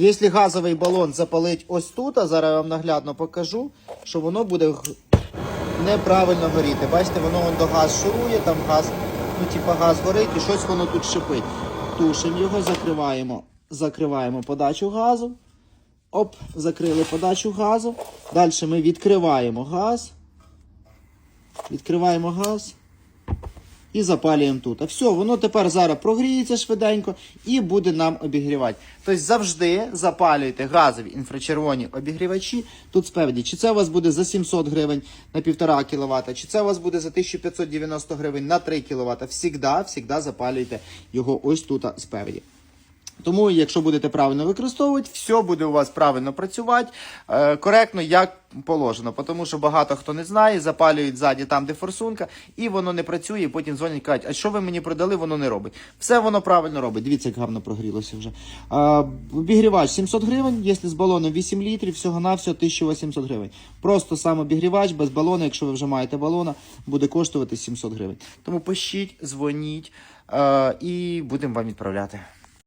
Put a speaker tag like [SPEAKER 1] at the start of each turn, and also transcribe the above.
[SPEAKER 1] Якщо газовий балон запалить ось тут, а зараз я вам наглядно покажу, що воно буде неправильно горіти. Бачите, воно вон до газ шурує, там газ, ну типа газ горить і щось воно тут шипить. Тушимо його, закриваємо, закриваємо подачу газу. Оп, закрили подачу газу. Далі ми відкриваємо газ. Відкриваємо газ і запалюємо тут. А все, воно тепер зараз прогріється швиденько і буде нам обігрівати. Тобто завжди запалюйте газові інфрачервоні обігрівачі. Тут спереді, чи це у вас буде за 700 гривень на 1,5 кВт, чи це у вас буде за 1590 гривень на 3 кВт. Всігда, всігда запалюйте його ось тут спереді. Тому, якщо будете правильно використовувати, все буде у вас правильно працювати, е, коректно, як положено. Тому що багато хто не знає, запалюють ззаді там, де форсунка, і воно не працює, і потім дзвонять кажуть, а що ви мені продали, воно не робить. Все воно правильно робить. Дивіться, як гарно прогрілося вже. Е, обігрівач 700 гривень, якщо з балоном 8 літрів, всього на всього 1800 гривень. Просто сам обігрівач без балона, якщо ви вже маєте балона, буде коштувати 700 гривень. Тому пишіть, дзвоніть е, і будемо вам відправляти.